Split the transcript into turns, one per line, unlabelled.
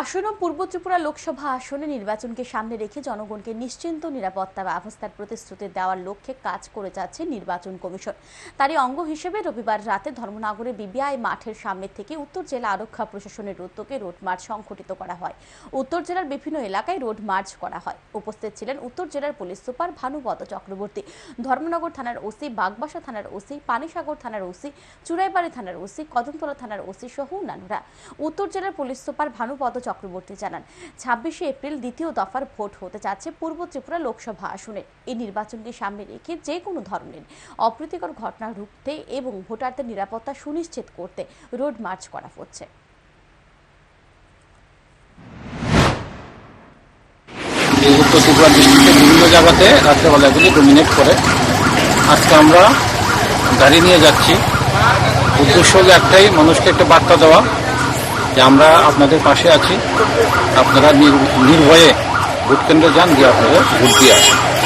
আসন্ন পূর্ব ত্রিপুরা লোকসভা আসনে নির্বাচনকে সামনে রেখে জনগণকে নিশ্চিন্ত নিরাপত্তা ব্যবস্থার প্রতিশ্রুতি দেওয়ার লক্ষ্যে কাজ করে যাচ্ছে নির্বাচন কমিশন। তারই অঙ্গ হিসেবে রবিবার রাতে ধর্মনগরে বিবিআই মাঠের সামনে থেকে উত্তর জেলা আরক্ষা প্রশাসনের উদ্যোগে রোড মার্চ সংঘটিত করা হয়। উত্তর জেলার বিভিন্ন এলাকায় রোড মার্চ করা হয়। উপস্থিত ছিলেন উত্তর জেলার পুলিশ সুপার ভানুপদ চক্রবর্তী, ধর্মনগর থানার ওসি বাগবাসা থানার ওসি, পানিসাগর থানার ওসি, চুরাইবাড়ি থানার ওসি, কদমতলা থানার ওসি সহ অন্যান্যরা। উত্তর জেলার পুলিশ সুপার ভানুপদ চক্রবর্তী জানান, ছাব্বিশে এপ্রিল দ্বিতীয় দফার ভোট হতে যাচ্ছে পূর্ব ত্রিপুরা লোকসভা আসনে। এই নির্বাচনকে সামনে রেখে যে কোনো ধরনের অপ্রীতিকর ঘটনা রুখতে এবং ভোটারদের নিরাপত্তা সুনিশ্চিত করতে রোড মার্চ করা হচ্ছে।
উত্তর ত্রিপুরা ডিস্ট্রিক্টের বিভিন্ন জায়গাতে রাত্রেবেলাগুলি ডোমিনেট করে। আজকে আমরা গাড়ি নিয়ে যাচ্ছি। উদ্দেশ্য হলো একটাই, মানুষকে একটা বার্তা দেওয়া। যে আমরা আপনাদের পাশে আছি। আপনারা নির- নির্ভয়ে ভোট কেন্দ্রে যান দিয়ে আপনাদের ভোট দিয়ে আসেন।